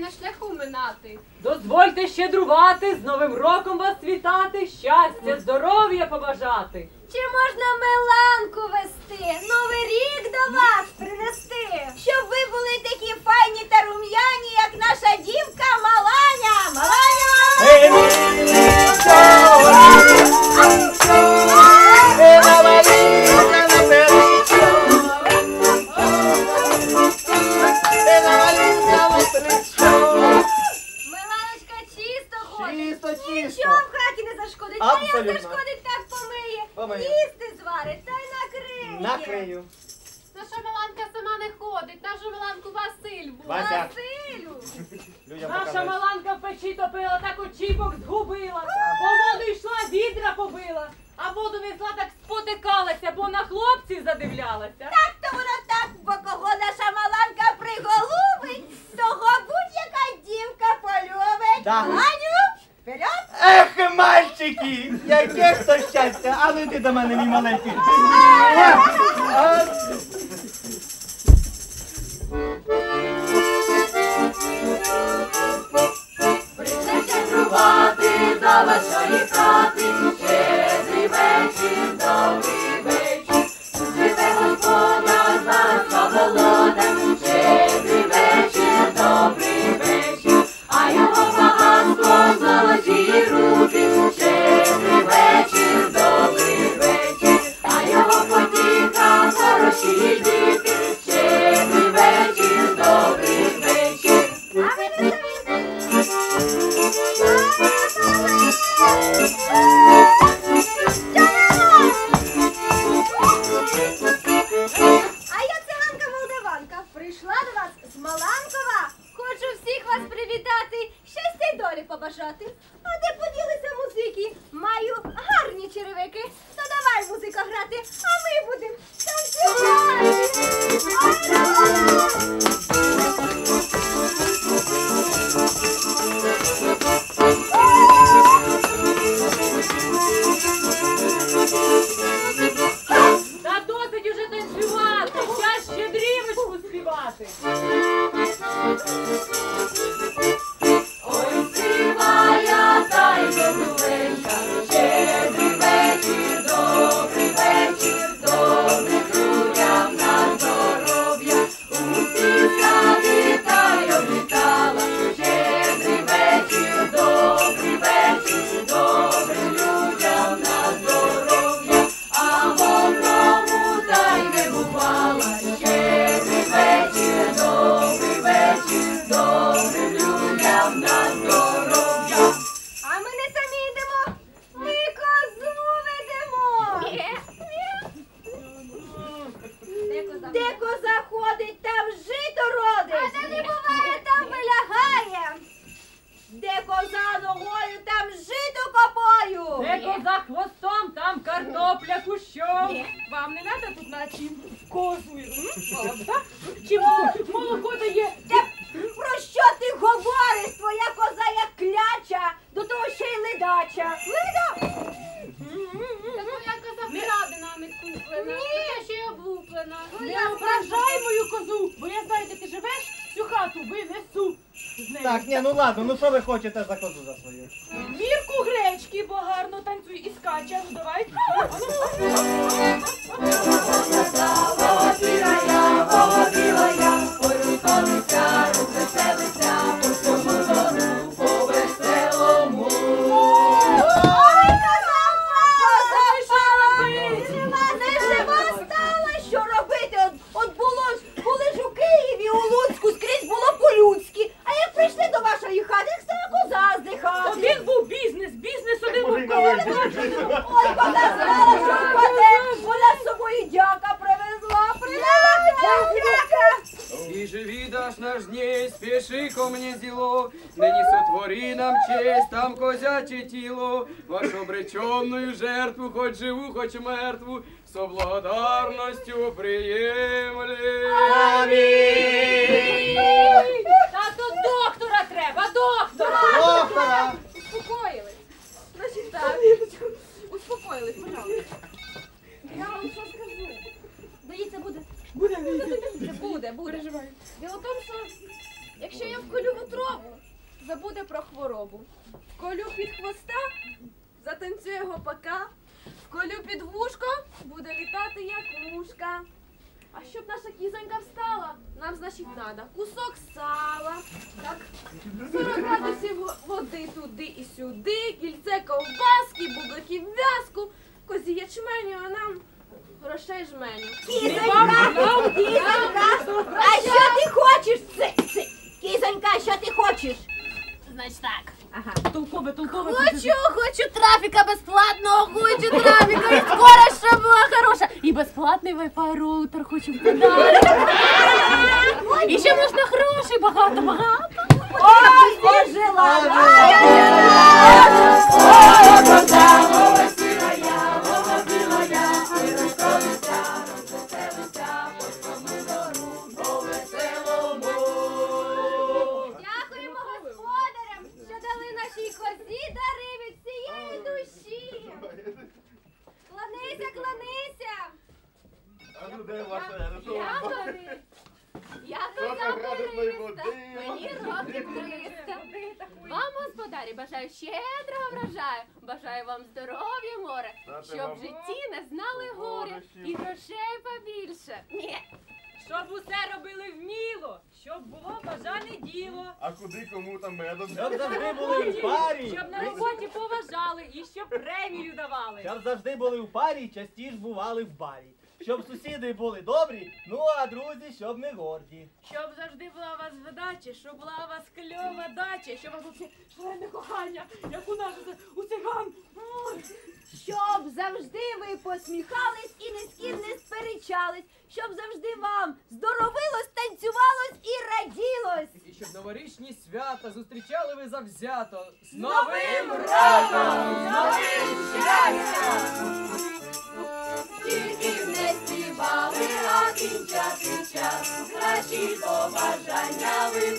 на шляху минати. Дозвольте щедрувати, з Новим роком вас вітати, щастя, здоров'я побажати. Чи можна меланку вести, зашкодить. Так помиє. Помиє. Їсти зварить та й накриє. Накрию. Наша Миланка сама не ходить, нашу Миланку Василь був. Вася. Василю. Людям Наша покажеш. маланка в печі топила, так очіпок згубила. По воду йшла, відра побила, а воду несла так спотикалася, бо на хлопців задивлялася. Так то воно так, бо кого наша маланка приголубить, того будь-яка дівка полюбить. Да. Маланю, вперед! Ех, мальчики! Яке ж то щастя! А ну йди до мене, мій маленький. А, Щедрувати до вашої Де коза ходить, там жито родить. А де не буває, там вилягає. Де коза ногою, там жито копою. Де коза хвостом, там картопля кущом. Вам не треба тут? Козу. Молода. Чи молоко- молоко дає? Та Так, ні, ну ладно, ну що ви хочете за козу за свою? Мірку гречки, бо гарно танцюй і скаче. Ну давай. зіло, сотвори нам честь, там козяче тіло, вашу обреченную жертву, хоч живу, хоч мертву, з благодарністю приємлі. Та тут доктора треба, доктора. Доктора! Затанцює гопака, вколю під вушко, буде літати як мушка. А щоб наша кізонька встала, нам, значить, надо кусок сала, так, 40 градусів води туди і сюди, кільце ковбаски, бубликів в'язку, козі ячменю, а нам грошей жменю. Кізонька, кізонька, а що ти хочеш? Кізонька, що ти хочеш? Значить так. Толкове, толкове. Хочу, хочу трафіка безплатного, хочу трафіка, і скоро, щоб була хороша. І безплатний Wi-Fi роутер хочу в подарунок. І ще можна грошей багато-багато. Ой, ожила, Дякуємо Де ваша Я Борис. Я коза Бориста. Мені років 300. Вам, господарі, бажаю щедрого врожаю. Бажаю вам здоров'я, море, Дати щоб вам в житті не знали горя і грошей побільше. Ні. Щоб усе робили вміло, щоб було бажане діло. А куди кому там медом? Щоб завжди були в парі. Щоб на роботі поважали і щоб премію давали. Щоб завжди були в парі, частіше бували в барі. Щоб сусіди були добрі, ну а друзі, щоб не горді. Щоб завжди була у вас видача, щоб була у вас кльова дача, щоб у вас було шалене кохання, як у нас у циган. Щоб завжди ви посміхались і ні з ким не сперечались, щоб завжди вам здоровилось, танцювалось і раділось. І щоб новорічні свята зустрічали ви завзято з Новим новим роком! З новим щастям! Кінчати час. Кращі побажання ви